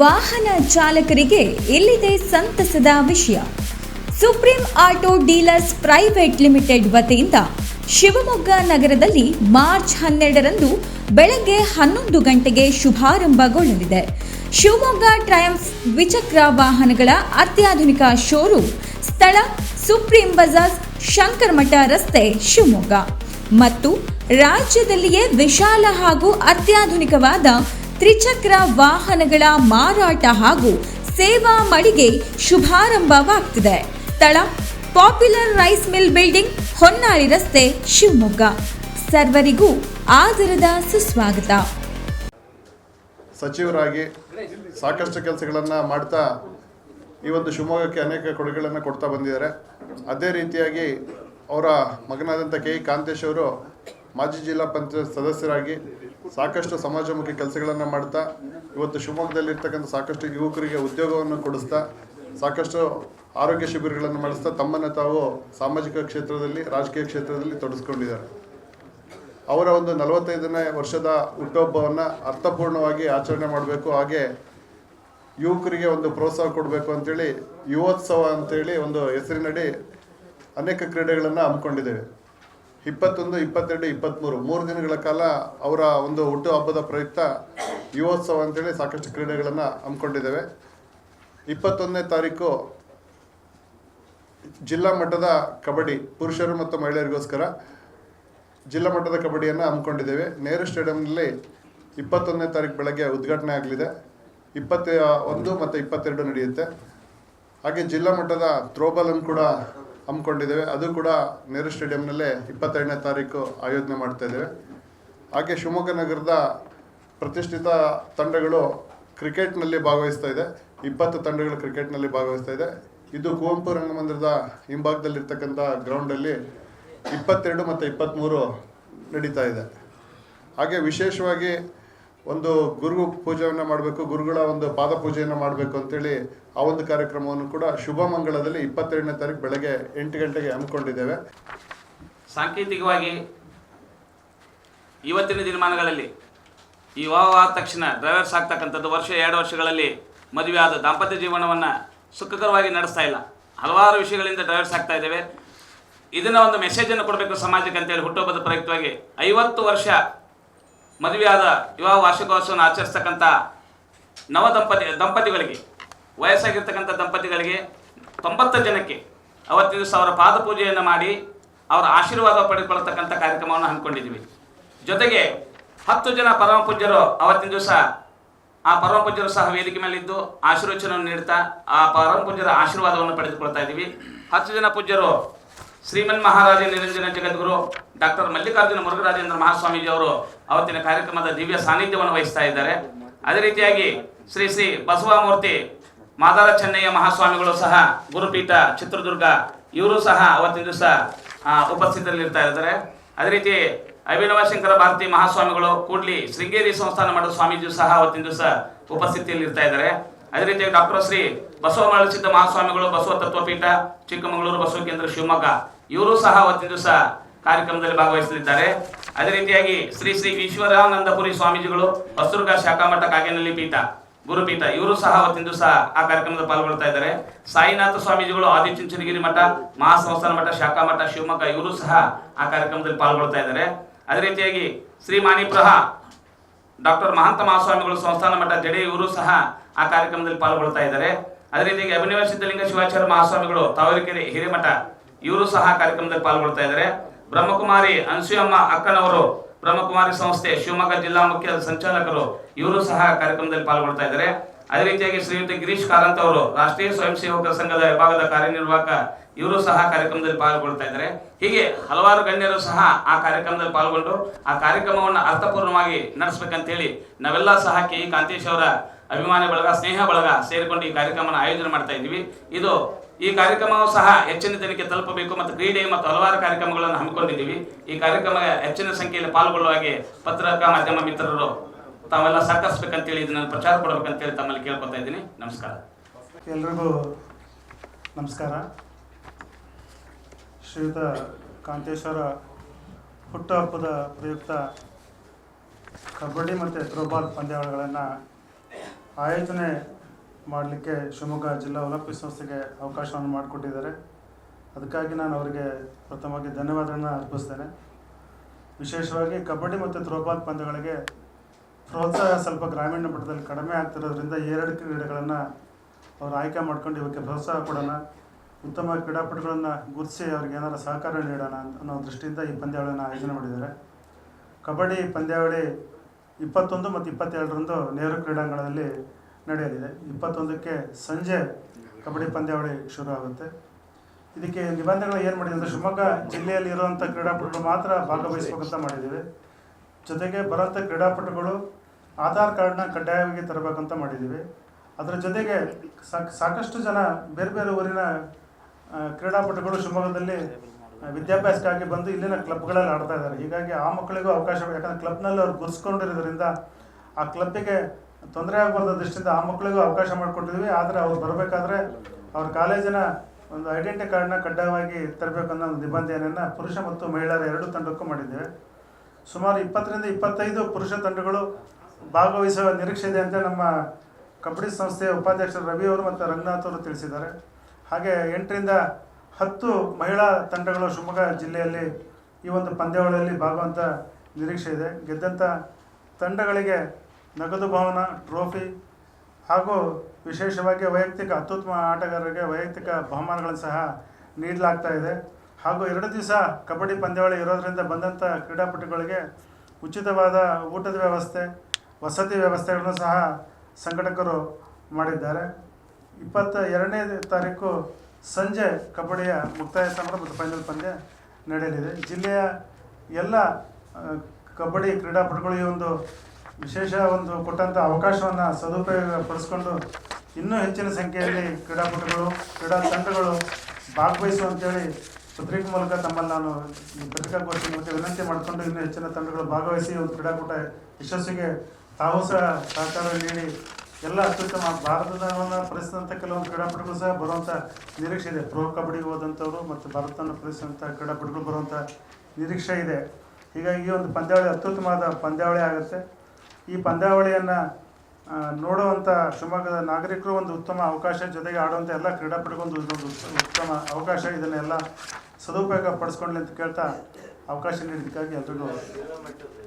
ವಾಹನ ಚಾಲಕರಿಗೆ ಇಲ್ಲಿದೆ ಸಂತಸದ ವಿಷಯ. Supreme auto dealers private limited ವತಿಯಿಂದ ಶಿವಮೊಗ್ಗ ನಗರದಲ್ಲಿ ಮಾರ್ಚ್ ಹನ್ನೆರಡರಂದು ಬೆಳಗ್ಗೆ ಹನ್ನೊಂದು ಗಂಟೆಗೆ ಶುಭಾರಂಭಗೊಳ್ಳಲಿದೆ. ಶಿವಮೊಗ್ಗ ಟ್ರಯಂಫ್ ದ್ವಿಚಕ್ರ ವಾಹನಗಳ ಅತ್ಯಾಧುನಿಕ ಶೋರೂಮ್ ಸ್ಥಳ ಸುಪ್ರೀಂ ಬಜಾರ್ ಶಂಕರಮಠ ರಸ್ತೆ ಶಿವಮೊಗ್ಗ. ಮತ್ತು ರಾಜ್ಯದಲ್ಲಿಯೇ ವಿಶಾಲ ಹಾಗೂ ಅತ್ಯಾಧುನಿಕವಾದ ತ್ರಿಚಕ್ರ ವಾಹನಗಳ ಮಾರಾಟ ಹಾಗೂ ಸೇವಾ ಮಳಿಗೆ ಶುಭಾರಂಭವಾಗ್ತಿದೆ. ಸ್ಥಳ popular rice mill building, Honnali ರಸ್ತೆ, ಶಿವಮೊಗ್ಗ. ಸರ್ವರಿಗೂ ಆದರದ ಸುಸ್ವಾಗತ. ಸಚಿವರಾಗಿ ಸಾಕಷ್ಟು ಕೆಲಸಗಳನ್ನು ಮಾಡ್ತಾ ಈ ಒಂದು ಶಿವಮೊಗ್ಗಕ್ಕೆ ಅನೇಕ ಕೊಡುಗೆಗಳನ್ನು ಕೊಡ್ತಾ ಬಂದಿದ್ದಾರೆ. ಅದೇ ರೀತಿಯಾಗಿ ಅವರ ಮಗನಾದಂಥ ಕೆ. ಕಾಂತೇಶ್ ಅವರು ಮಾಜಿ ಜಿಲ್ಲಾ ಪಂಚಾಯತ್ ಸದಸ್ಯರಾಗಿ ಸಾಕಷ್ಟು ಸಮಾಜಮುಖಿ ಕೆಲಸಗಳನ್ನು ಮಾಡ್ತಾ, ಇವತ್ತು ಶಿವಮೊಗ್ಗದಲ್ಲಿರ್ತಕ್ಕಂಥ ಸಾಕಷ್ಟು ಯುವಕರಿಗೆ ಉದ್ಯೋಗವನ್ನು ಕೊಡಿಸ್ತಾ, ಸಾಕಷ್ಟು ಆರೋಗ್ಯ ಶಿಬಿರಗಳನ್ನು ಮಾಡಿಸ್ತಾ ತಮ್ಮನ್ನು ತಾವು ಸಾಮಾಜಿಕ ಕ್ಷೇತ್ರದಲ್ಲಿ, ರಾಜಕೀಯ ಕ್ಷೇತ್ರದಲ್ಲಿ ತೊಡಗಿಸ್ಕೊಂಡಿದ್ದಾರೆ ಅವರ ಒಂದು ನಲವತ್ತೈದನೇ ವರ್ಷದ ಹುಟ್ಟುಹಬ್ಬವನ್ನು ಅರ್ಥಪೂರ್ಣವಾಗಿ ಆಚರಣೆ ಮಾಡಬೇಕು, ಹಾಗೆ ಯುವಕರಿಗೆ ಒಂದು ಪ್ರೋತ್ಸಾಹ ಕೊಡಬೇಕು ಅಂತೇಳಿ, ಯುವೋತ್ಸವ ಅಂತೇಳಿ ಒಂದು ಹೆಸರಿನಡಿ ಅನೇಕ ಕ್ರೀಡೆಗಳನ್ನು ಹಮ್ಮಿಕೊಂಡಿದ್ದೇವೆ. ಇಪ್ಪತ್ತೊಂದು, ಇಪ್ಪತ್ತೆರಡು ಇಪ್ಪತ್ತ್ಮೂರು ಮೂರು ದಿನಗಳ ಕಾಲ ಅವರ ಒಂದು ಹುಟ್ಟು ಹಬ್ಬದ ಪ್ರಯುಕ್ತ ಯುವೋತ್ಸವ ಅಂತೇಳಿ ಸಾಕಷ್ಟು ಕ್ರೀಡೆಗಳನ್ನು ಹಮ್ಮಿಕೊಂಡಿದ್ದೇವೆ. ಇಪ್ಪತ್ತೊಂದನೇ ತಾರೀಕು ಜಿಲ್ಲಾ ಮಟ್ಟದ ಕಬಡ್ಡಿ ಪುರುಷರು ಮತ್ತು ಮಹಿಳೆಯರಿಗೋಸ್ಕರ ಜಿಲ್ಲಾ ಮಟ್ಟದ ಕಬಡ್ಡಿಯನ್ನು ಹಮ್ಮಿಕೊಂಡಿದ್ದೇವೆ. ನೆಹರು ಸ್ಟೇಡಿಯಂನಲ್ಲಿ ಇಪ್ಪತ್ತೊಂದನೇ ತಾರೀಕು ಬೆಳಗ್ಗೆ ಉದ್ಘಾಟನೆ ಆಗಲಿದೆ. ಇಪ್ಪತ್ತ ಒಂದು ಮತ್ತು ಇಪ್ಪತ್ತೆರಡು ನಡೆಯುತ್ತೆ. ಹಾಗೆ ಜಿಲ್ಲಾ ಮಟ್ಟದ ಥ್ರೋಬಾಲನ್ನು ಕೂಡ ಹಮ್ಮಿಕೊಂಡಿದ್ದೇವೆ. ಅದು ಕೂಡ ನೆಹರು ಸ್ಟೇಡಿಯಂನಲ್ಲೇ ಇಪ್ಪತ್ತೆರಡನೇ ತಾರೀಕು ಆಯೋಜನೆ ಮಾಡ್ತಾ ಇದ್ದೇವೆ. ಹಾಗೆ ಶಿವಮೊಗ್ಗ ನಗರದ ಪ್ರತಿಷ್ಠಿತ ತಂಡಗಳು ಕ್ರಿಕೆಟ್ನಲ್ಲಿ ಭಾಗವಹಿಸ್ತಾ ಇದೆ. ಇಪ್ಪತ್ತು ತಂಡಗಳು ಕ್ರಿಕೆಟ್ನಲ್ಲಿ ಭಾಗವಹಿಸ್ತಾ ಇದೆ. ಇದು ಕುವೆಂಪು ರಂಗಮಂದಿರದ ಹಿಂಭಾಗದಲ್ಲಿರ್ತಕ್ಕಂಥ ಗ್ರೌಂಡಲ್ಲಿ ಇಪ್ಪತ್ತೆರಡು ಮತ್ತು ಇಪ್ಪತ್ತ್ಮೂರು ನಡೀತಾ ಇದೆ. ಹಾಗೆ ವಿಶೇಷವಾಗಿ ಒಂದು ಗುರು ಪೂಜೆಯನ್ನು ಮಾಡಬೇಕು, ಗುರುಗಳ ಒಂದು ಪಾದ ಪೂಜೆಯನ್ನು ಮಾಡಬೇಕು ಅಂತೇಳಿ ಆ ಒಂದು ಕಾರ್ಯಕ್ರಮವನ್ನು ಕೂಡ ಶುಭ ಮಂಗಳದಲ್ಲಿ ಇಪ್ಪತ್ತೆರಡನೇ ತಾರೀಕು ಬೆಳಗ್ಗೆ ಎಂಟು ಗಂಟೆಗೆ ಹಮ್ಮಿಕೊಂಡಿದ್ದೇವೆ. ಸಾಂಕೇತಿಕವಾಗಿ ಇವತ್ತಿನ ದಿನಮಾನಗಳಲ್ಲಿ ಈ ಆದ ತಕ್ಷಣ ಡ್ರೈವರ್ಸ್ ಆಗ್ತಕ್ಕಂಥದ್ದು ವರ್ಷ ಎರಡು ವರ್ಷಗಳಲ್ಲಿ ಮದುವೆ ಆದ ದಾಂಪತ್ಯ ಜೀವನವನ್ನು ಸುಖಕರವಾಗಿ ನಡೆಸ್ತಾ ಇಲ್ಲ. ಹಲವಾರು ವಿಷಯಗಳಿಂದ ಡ್ರೈವರ್ಸ್ ಆಗ್ತಾ ಇದ್ದೇವೆ. ಇದನ್ನ ಒಂದು ಮೆಸೇಜನ್ನು ಕೊಡಬೇಕು ಸಮಾಜಕ್ಕೆ ಅಂತೇಳಿ ಹುಟ್ಟುಹಬ್ಬದ ಪ್ರಯುಕ್ತವಾಗಿ ಐವತ್ತು ವರ್ಷ ಮದುವೆಯಾದ ವಿವಾಹ ವಾರ್ಷಿಕೋತ್ಸವವನ್ನು ಆಚರಿಸ್ತಕ್ಕಂಥ ನವ ದಂಪತಿ, ದಂಪತಿಗಳಿಗೆ, ವಯಸ್ಸಾಗಿರ್ತಕ್ಕಂಥ ದಂಪತಿಗಳಿಗೆ ತೊಂಬತ್ತು ಜನಕ್ಕೆ ಅವತ್ತಿನ ದಿವಸ ಅವರ ಪಾದಪೂಜೆಯನ್ನು ಮಾಡಿ ಅವರ ಆಶೀರ್ವಾದ ಪಡೆದುಕೊಳ್ಳತಕ್ಕಂಥ ಕಾರ್ಯಕ್ರಮವನ್ನು ಹಮ್ಮಿಕೊಂಡಿದ್ದೀವಿ. ಜೊತೆಗೆ ಹತ್ತು ಜನ ಪರಮ ಪೂಜ್ಯರು ಅವತ್ತಿನ ದಿವಸ ಆ ಪರಮ ಪೂಜ್ಯರು ಸಹ ವೇದಿಕೆ ಮೇಲಿದ್ದು ಆಶೀರ್ವಚನವನ್ನು ನೀಡ್ತಾ ಆ ಪರಮ ಪೂಜ್ಯರ ಆಶೀರ್ವಾದವನ್ನು ಪಡೆದುಕೊಳ್ತಾ ಇದ್ದೀವಿ. ಹತ್ತು ಜನ ಪೂಜ್ಯರು ಶ್ರೀಮನ್ ಮಹಾರಾಜ ನಿರಂಜನ ಜಗದ್ಗುರು ಡಾಕ್ಟರ್ ಮಲ್ಲಿಕಾರ್ಜುನ ಮುರುಘರಾಜೇಂದ್ರ ಮಹಾಸ್ವಾಮೀಜಿ ಅವರು ಅವತ್ತಿನ ಕಾರ್ಯಕ್ರಮದ ದಿವ್ಯ ಸಾನ್ನಿಧ್ಯವನ್ನು ವಹಿಸ್ತಾ ಇದ್ದಾರೆ. ಅದೇ ರೀತಿಯಾಗಿ ಶ್ರೀ ಶ್ರೀ ಬಸವಮೂರ್ತಿ ಮಾದಾರ ಚೆನ್ನಯ್ಯ ಮಹಾಸ್ವಾಮಿಗಳು ಸಹ ಗುರುಪೀಠ ಚಿತ್ರದುರ್ಗ, ಇವರು ಸಹ ಅವತ್ತಿನ ದಿವಸ ಉಪಸ್ಥಿತರಲ್ಲಿರ್ತಾ ಇದ್ದಾರೆ. ಅದೇ ರೀತಿ ಅಭಿನವ ಶಂಕರ ಭಾರತಿ ಮಹಾಸ್ವಾಮಿಗಳು ಕೂಡ್ಲಿ ಶೃಂಗೇರಿ ಸಂಸ್ಥಾನ ಮಾಡಿದ ಸ್ವಾಮೀಜಿ ಸಹ ಅವತ್ತಿನ ದಿವಸ ಉಪಸ್ಥಿತಿಯಲ್ಲಿ ಇರ್ತಾ ಇದ್ದಾರೆ. ಅದೇ ರೀತಿಯಾಗಿ ಡಾಕ್ಟರ್ ಶ್ರೀ ಬಸವ ಮರಳಿಸಿದ್ದ ಮಹಾಸ್ವಾಮಿಗಳು ಬಸವ ತತ್ವಪೀಠ, ಚಿಕ್ಕಮಗಳೂರು, ಬಸವ ಕೇಂದ್ರ ಶಿವಮೊಗ್ಗ, ಇವರು ಸಹ ಅವತ್ತಿನ ದಿವಸ ಕಾರ್ಯಕ್ರಮದಲ್ಲಿ ಭಾಗವಹಿಸಲಿದ್ದಾರೆ. ಅದೇ ರೀತಿಯಾಗಿ ಶ್ರೀ ಶ್ರೀ ಈಶ್ವರಾನಂದಪುರಿ ಸ್ವಾಮೀಜಿಗಳು ಹೊಸದುರ್ಗ ಶಾಖಾಮಠ ಕಾಗೇನಹಳ್ಳಿ ಪೀಠ, ಗುರುಪೀಠ, ಇವರು ಸಹ ಅವತ್ತಿನ ದಿವಸ ಆ ಕಾರ್ಯಕ್ರಮದಲ್ಲಿ ಪಾಲ್ಗೊಳ್ತಾ ಇದ್ದಾರೆ. ಸಾಯಿನಾಥ ಸ್ವಾಮೀಜಿಗಳು, ಆದಿಚುಂಚನಗಿರಿ ಮಠ, ಮಹಾಸಂಸ್ಥಾನ ಮಠ ಶಾಖಾ ಮಠ ಶಿವಮೊಗ್ಗ, ಇವರು ಸಹ ಆ ಕಾರ್ಯಕ್ರಮದಲ್ಲಿ ಪಾಲ್ಗೊಳ್ತಾ ಇದ್ದಾರೆ. ಅದೇ ರೀತಿಯಾಗಿ ಶ್ರೀ ಮಾಣಿಪ್ರಹ, ಡಾಕ್ಟರ್ ಮಹಾಂತ ಮಹಾಸ್ವಾಮಿಗಳು, ಸಂಸ್ಥಾನ ಮಠ, ಜಡೆ ಇವರು ಸಹ ಆ ಕಾರ್ಯಕ್ರಮದಲ್ಲಿ ಪಾಲ್ಗೊಳ್ತಾ ಇದ್ದಾರೆ. ಅದೇ ರೀತಿಯಾಗಿ ಅಭಿನವ ಸಿದ್ಧಲಿಂಗ ಶಿವಾಚಾರ್ಯ ಮಹಾಸ್ವಾಮಿಗಳು, ತಾವರೆಕೆರೆ ಹಿರೇಮಠ, ಇವರು ಸಹ ಕಾರ್ಯಕ್ರಮದಲ್ಲಿ ಪಾಲ್ಗೊಳ್ತಾ ಇದ್ದಾರೆ. ಬ್ರಹ್ಮಕುಮಾರಿ ಅನ್ಸೂಯಮ್ಮ ಅಕ್ಕನವರು, ಬ್ರಹ್ಮಕುಮಾರಿ ಸಂಸ್ಥೆ ಶಿವಮೊಗ್ಗ ಜಿಲ್ಲಾ ಮುಖ್ಯ ಸಂಚಾಲಕರು, ಇವರು ಸಹ ಕಾರ್ಯಕ್ರಮದಲ್ಲಿ ಪಾಲ್ಗೊಳ್ತಾ ಇದ್ದಾರೆ. ಅದೇ ರೀತಿಯಾಗಿ ಶ್ರೀಯುತ ಗಿರೀಶ್ ಕಾರಂತ ಅವರು, ರಾಷ್ಟ್ರೀಯ ಸ್ವಯಂ ಸೇವಕ ಸಂಘದ ವಿಭಾಗದ ಕಾರ್ಯನಿರ್ವಾಹಕ, ಇವರು ಸಹ ಕಾರ್ಯಕ್ರಮದಲ್ಲಿ ಪಾಲ್ಗೊಳ್ತಾ ಇದ್ದಾರೆ. ಹೀಗೆ ಹಲವಾರು ಗಣ್ಯರು ಸಹ ಆ ಕಾರ್ಯಕ್ರಮದಲ್ಲಿ ಪಾಲ್ಗೊಂಡು ಆ ಕಾರ್ಯಕ್ರಮವನ್ನು ಅರ್ಥಪೂರ್ಣವಾಗಿ ನಡೆಸಬೇಕಂತೇಳಿ ನಾವೆಲ್ಲ ಸಹ ಕೆ. ಇ ಕಾಂತೇಶ್ ಅವರ ಅಭಿಮಾನಿ ಬಳಗ ಸ್ನೇಹ ಬಳಗ ಸೇರಿಕೊಂಡು ಈ ಕಾರ್ಯಕ್ರಮವನ್ನು ಆಯೋಜನೆ ಮಾಡ್ತಾ ಇದ್ದೀವಿ. ಇದು ಈ ಕಾರ್ಯಕ್ರಮವು ಸಹ ಹೆಚ್ಚಿನ ಜನಕ್ಕೆ ತಲುಪಬೇಕು ಮತ್ತು ಕ್ರೀಡೆ ಮತ್ತು ಹಲವಾರು ಕಾರ್ಯಕ್ರಮಗಳನ್ನು ಹಮ್ಮಿಕೊಂಡಿದ್ದೀವಿ. ಈ ಕಾರ್ಯಕ್ರಮ ಹೆಚ್ಚಿನ ಸಂಖ್ಯೆಯಲ್ಲಿ ಪಾಲ್ಗೊಳ್ಳುವ ಹಾಗೆ ಪತ್ರಿಕಾ ಮಾಧ್ಯಮ ಮಿತ್ರರು ತಾವೆಲ್ಲ ಸಹಕರಿಸ್ಬೇಕಂತೇಳಿ ಇದನ್ನು ಪ್ರಚಾರ ಕೊಡಬೇಕಂತೇಳಿ ತಮ್ಮಲ್ಲಿ ಕೇಳ್ಕೊತಾ ಇದ್ದೀನಿ. ನಮಸ್ಕಾರ. ಎಲ್ರಿಗೂ ನಮಸ್ಕಾರ. ಶ್ರೀಯುತ ಕಾಂತೇಶ್ವರ ಹುಟ್ಟುಹಬ್ಬದ ಪ್ರಯುಕ್ತ ಕಬಡ್ಡಿ ಮತ್ತು ಥ್ರೋಬಾಲ್ ಪಂದ್ಯಾವಳಿಗಳನ್ನು ಆಯೋಜನೆ ಮಾಡಲಿಕ್ಕೆ ಶಿವಮೊಗ್ಗ ಜಿಲ್ಲಾ ಒಲಿಂಪಿಕ್ ಸಂಸ್ಥೆಗೆ ಅವಕಾಶವನ್ನು ಮಾಡಿಕೊಟ್ಟಿದ್ದಾರೆ. ಅದಕ್ಕಾಗಿ ನಾನು ಅವರಿಗೆ ಪ್ರಥಮವಾಗಿ ಧನ್ಯವಾದಗಳನ್ನು ಅರ್ಪಿಸ್ತೇನೆ. ವಿಶೇಷವಾಗಿ ಕಬಡ್ಡಿ ಮತ್ತು ಥ್ರೋಬಾಲ್ ಪಂದ್ಯಗಳಿಗೆ ಪ್ರೋತ್ಸಾಹ ಸ್ವಲ್ಪ ಗ್ರಾಮೀಣ ಮಟ್ಟದಲ್ಲಿ ಕಡಿಮೆ ಆಗ್ತಿರೋದ್ರಿಂದ ಎರಡು ಕ್ರೀಡೆಗಳನ್ನು ಅವರು ಆಯ್ಕೆ ಮಾಡ್ಕೊಂಡು ಇವಕ್ಕೆ ಪ್ರೋತ್ಸಾಹ ಕೊಡೋಣ, ಉತ್ತಮ ಕ್ರೀಡಾಪಟುಗಳನ್ನು ಗುರುತಿಸಿ ಅವ್ರಿಗೆ ಏನಾರು ಸಹಕಾರ ನೀಡೋಣ ಅನ್ನೋ ದೃಷ್ಟಿಯಿಂದ ಈ ಪಂದ್ಯಾವಳಿಯನ್ನು ಆಯೋಜನೆ ಮಾಡಿದ್ದಾರೆ. ಕಬಡ್ಡಿ ಪಂದ್ಯಾವಳಿ ಇಪ್ಪತ್ತೊಂದು ಮತ್ತು ಇಪ್ಪತ್ತೆರಡರಂದು ನೆಹರು ಕ್ರೀಡಾಂಗಣದಲ್ಲಿ ನಡೆಯಲಿದೆ. ಇಪ್ಪತ್ತೊಂದಕ್ಕೆ ಸಂಜೆ ಕಬಡ್ಡಿ ಪಂದ್ಯಾವಳಿ ಶುರು ಆಗುತ್ತೆ. ಇದಕ್ಕೆ ನಿಬಂಧನೆಗಳು ಏನು ಮಾಡಿದೆ ಅಂದರೆ ಶಿವಮೊಗ್ಗ ಜಿಲ್ಲೆಯಲ್ಲಿ ಇರುವಂಥ ಕ್ರೀಡಾಪಟುಗಳು ಮಾತ್ರ ಭಾಗವಹಿಸಬೇಕಂತ ಮಾಡಿದ್ದೀವಿ. ಜೊತೆಗೆ ಬರೋಂಥ ಕ್ರೀಡಾಪಟುಗಳು ಆಧಾರ್ ಕಾರ್ಡ್ನ ಕಡ್ಡಾಯವಾಗಿ ತರಬೇಕಂತ ಮಾಡಿದ್ದೀವಿ. ಅದರ ಜೊತೆಗೆ ಸಾಕ್, ಸಾಕಷ್ಟು ಜನ ಬೇರೆ ಬೇರೆ ಊರಿನ ಕ್ರೀಡಾಪಟುಗಳು ಶಿವಮೊಗ್ಗದಲ್ಲಿ ವಿದ್ಯಾಭ್ಯಾಸಕ್ಕಾಗಿ ಬಂದು ಇಲ್ಲಿನ ಕ್ಲಬ್ಗಳಲ್ಲಿ ಆಡ್ತಾ ಇದ್ದಾರೆ. ಹೀಗಾಗಿ ಆ ಮಕ್ಕಳಿಗೂ ಅವಕಾಶ ಯಾಕಂದರೆ ಕ್ಲಬ್ನಲ್ಲಿ ಅವ್ರು ಗುರ್ಸ್ಕೊಂಡಿರೋದ್ರಿಂದ ಆ ಕ್ಲಬ್ಬಿಗೆ ತೊಂದರೆ ಆಗಬಾರ್ದು ದೃಷ್ಟಿಯಿಂದ ಆ ಮಕ್ಕಳಿಗೂ ಅವಕಾಶ ಮಾಡಿಕೊಟ್ಟಿದ್ವಿ. ಆದರೆ ಅವ್ರು ಬರಬೇಕಾದ್ರೆ ಅವ್ರ ಕಾಲೇಜಿನ ಒಂದು ಐಡೆಂಟಿ ಕಾರ್ಡ್ನ ಕಡ್ಡಾಯವಾಗಿ ತರಬೇಕು ಅನ್ನೋ ಒಂದು ನಿಬಂಧನೆಯನ್ನು ಪುರುಷ ಮತ್ತು ಮಹಿಳೆಯರ ಎರಡು ತಂಡಕ್ಕೂ ಮಾಡಿದ್ದೇವೆ. ಸುಮಾರು ಇಪ್ಪತ್ತರಿಂದ ಇಪ್ಪತ್ತೈದು ಪುರುಷ ತಂಡಗಳು ಭಾಗವಹಿಸುವ ನಿರೀಕ್ಷೆ ಇದೆ ಅಂತ ನಮ್ಮ ಕಬಡ್ಡಿ ಸಂಸ್ಥೆಯ ಉಪಾಧ್ಯಕ್ಷರು ರವಿ ಅವರು ಮತ್ತು ರಂಗನಾಥ್ ಅವರು ತಿಳಿಸಿದ್ದಾರೆ. ಹಾಗೆ ಎಂಟರಿಂದ ಹತ್ತು ಮಹಿಳಾ ತಂಡಗಳು ಶಿವಮೊಗ್ಗ ಜಿಲ್ಲೆಯಲ್ಲಿ ಈ ಒಂದು ಪಂದ್ಯಾವಳಿಯಲ್ಲಿ ಭಾಗವಂತ ನಿರೀಕ್ಷೆ ಇದೆ. ಗೆದ್ದಂಥ ತಂಡಗಳಿಗೆ ನಗದು ಭವನ ಟ್ರೋಫಿ ಹಾಗೂ ವಿಶೇಷವಾಗಿ ವೈಯಕ್ತಿಕ ಅತ್ಯುತ್ತಮ ಆಟಗಾರರಿಗೆ ವೈಯಕ್ತಿಕ ಬಹುಮಾನಗಳನ್ನು ಸಹ ನೀಡಲಾಗ್ತಾ ಇದೆ. ಹಾಗೂ ಎರಡು ದಿವಸ ಕಬಡ್ಡಿ ಪಂದ್ಯಾವಳಿ ಇರೋದರಿಂದ ಬಂದಂಥ ಕ್ರೀಡಾಪಟುಗಳಿಗೆ ಉಚಿತವಾದ ಊಟದ ವ್ಯವಸ್ಥೆ, ವಸತಿ ವ್ಯವಸ್ಥೆಗಳನ್ನು ಸಹ ಸಂಘಟಕರು ಮಾಡಿದ್ದಾರೆ. ಇಪ್ಪತ್ತ ಎರಡನೇ ತಾರೀಕು ಸಂಜೆ ಕಬಡ್ಡಿಯ ಮುಕ್ತಾಯ ಸಮಾರಂಭ ಮತ್ತು ಫೈನಲ್ ಪಂದ್ಯ ನಡೆಯಲಿದೆ. ಜಿಲ್ಲೆಯ ಎಲ್ಲ ಕಬಡ್ಡಿ ಕ್ರೀಡಾಪಟುಗಳು ಈ ಒಂದು ವಿಶೇಷ ಒಂದು ಕೊಟ್ಟಂಥ ಅವಕಾಶವನ್ನು ಸದುಪಯೋಗ ಪಡಿಸ್ಕೊಂಡು ಇನ್ನೂ ಹೆಚ್ಚಿನ ಸಂಖ್ಯೆಯಲ್ಲಿ ಕ್ರೀಡಾಪಟುಗಳು, ಕ್ರೀಡಾ ತಂಡಗಳು ಭಾಗವಹಿಸು ಅಂತೇಳಿ ಪತ್ರಿಕೆ ಮೂಲಕ ತಮ್ಮಲ್ಲಿ ನಾನು ಪತ್ರಿಕಾಗೋಷ್ಠಿ ಮೂಲಕ ವಿನಂತಿ ಮಾಡಿಕೊಂಡು ಇನ್ನೂ ಹೆಚ್ಚಿನ ತಂಡಗಳು ಭಾಗವಹಿಸಿ ಒಂದು ಕ್ರೀಡಾಕೂಟ ಯಶಸ್ಸಿಗೆ ತಾವು ಸಹ ಸಹಕಾರ ನೀಡಿ ಎಲ್ಲ ಅತ್ಯುತ್ತಮ ಭಾರತದ ಪರಿಸಿದಂಥ ಕೆಲವೊಂದು ಕ್ರೀಡಾಪಟುಗಳು ಸಹ ಬರುವಂಥ ನಿರೀಕ್ಷೆ ಇದೆ. ಪ್ರೋ ಕಬಡ್ಡಿಗೆ ಹೋದಂಥವ್ರು ಮತ್ತು ಭಾರತವನ್ನು ಪರಿಸಿದಂಥ ಕ್ರೀಡಾಪಟುಗಳು ಬರುವಂಥ ನಿರೀಕ್ಷೆ ಇದೆ. ಹೀಗಾಗಿ ಈ ಒಂದು ಪಂದ್ಯಾವಳಿ ಅತ್ಯುತ್ತಮವಾದ ಪಂದ್ಯಾವಳಿ ಆಗುತ್ತೆ. ಈ ಪಂದ್ಯಾವಳಿಯನ್ನು ನೋಡುವಂಥ ಶಿವಮೊಗ್ಗದ ನಾಗರಿಕರು ಒಂದು ಉತ್ತಮ ಅವಕಾಶ ಜೊತೆಗೆ ಆಡುವಂಥ ಎಲ್ಲ ಕ್ರೀಡಾಪಟುಗಳು ಒಂದು ಉತ್ತಮ ಅವಕಾಶ ಇದನ್ನೆಲ್ಲ ಸದುಪಯೋಗ ಪಡಿಸ್ಕೊಳ್ಳಿ ಅಂತ ಕೇಳ್ತಾ ಅವಕಾಶ ನೀಡಿದ್ದಕ್ಕಾಗಿ ಎಲ್ರಿಗೂ